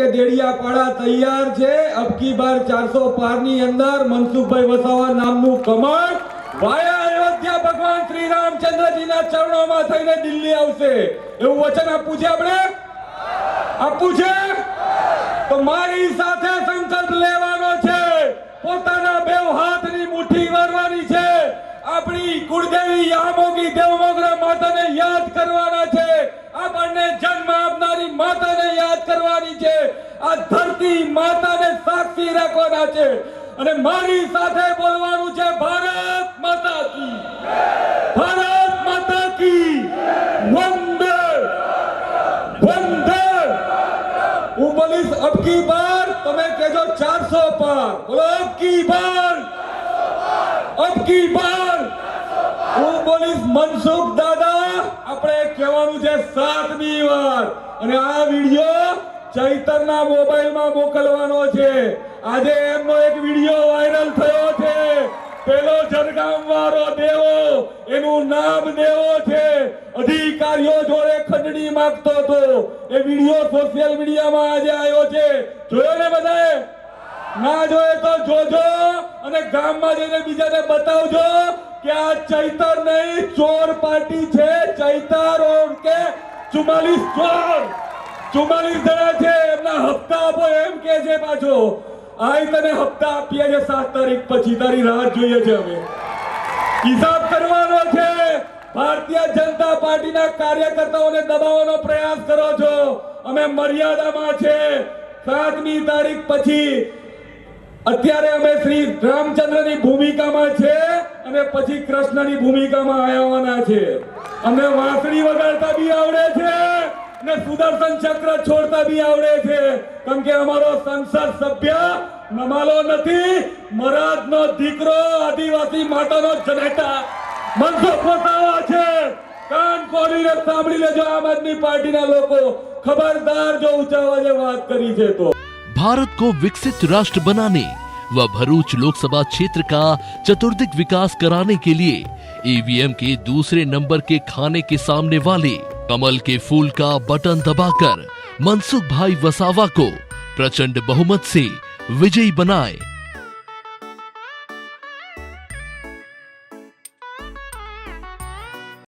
કે દેડિયાપાડા તૈયાર છે. અબકી બાર ચારસો પારની અંદર મનસુખભાઈ વસાવા નામનું કમળ. વાયા અયોધ્યા ભગવાન શ્રી રામચંદ્રજીના ચરણોમાં થઈને દિલ્હી આવશે. એવું વચન આપવું છે આપણે? આપવું છે? તો મારી સાથે સંકલ્પ લેવાનો છે. પોતાના બે હાથની મુઠ્ઠી વરવાની છે. આપણી કુળદેવી યામોગી દેવમોગરા માતાને આ ધરતી માતાને સાક્ષી રાખવાના છે. અને મારી સાથે બોલવાનું છે ભારત માતા કી. ભારત માતા કી. વંદે. વંદે. હું અબકી બાર? તમે કહેજો, ચારસો પાર બોલો અબકી બાર? અબકી બાર? હું બોલીશ, મનસુખ દાદા, આપણે કહેવાનું છે સાતમી વાર. અને આ વિડિયો ચૈતરના મોબાઈલમાં મોકલવાનો છે. આજે એમનો એક વીડિયો વાયરલ થયો છે. પેલો જરગામ વાળો દેવો, એનું નામ દેવો છે. અધિકારીઓ જોડે ખંડણી માંગતો હતો. એ વીડિયો સોશિયલ મીડિયામાં આજે આવ્યો છે. જોયો ને બધાએ? ના જોયે તો જોજો અને ગામમાં જઈને બીજાને બતાવજો કે આ ચૈતર નહીં, ચોર પાર્ટી છે. ચૈતર ઓર કે ચુમ્માલીસ ચોર. ચુમ્માલીસ જણા છે, એમના હપ્તા આપો, એમ કે છે પાછો. આઈ તને હપ્તા આપીએ છે સાત તારીખ પછી. તારી રાહ જોઈએ છે અમે. હિસાબ કરવાનો છે. ભારતીય જનતા પાર્ટીના કાર્યકર્તાઓને દબાવવાનો પ્રયાસ કરો છો. અમે મર્યાદામાં છે. સાતમી તારીખ પછી અત્યારે અમે શ્રી રામચંદ્રની ભૂમિકામાં છે અને પછી કૃષ્ણની ભૂમિકામાં આવવાના છે. અમને વાંસળી વગાડતા બી આવડે છે. અને સુદર્શન ચક્ર છોડતા બી આવડે છે કેમ કે અમારો સંસદ સભ્ય નમાલો નથી મરાદનો દીકરો આદિવાસી માતાનો જનેતા મનસુખ વસાવા છે કાન ખોલીને સાંભળી લેજો આમ આદમી પાર્ટીના લોકો ખબરદાર જો ઊંચા અવાજે વાત કરી છે તો भारत को विकसित राष्ट्र बनाने व भरूच लोकसभा क्षेत्र का चतुर्दिक विकास कराने के लिए ईवीएम के दूसरे नंबर के खाने के सामने वाले कमल के फूल का बटन दबाकर मनसुख भाई वसावा को प्रचंड बहुमत से विजयी बनाए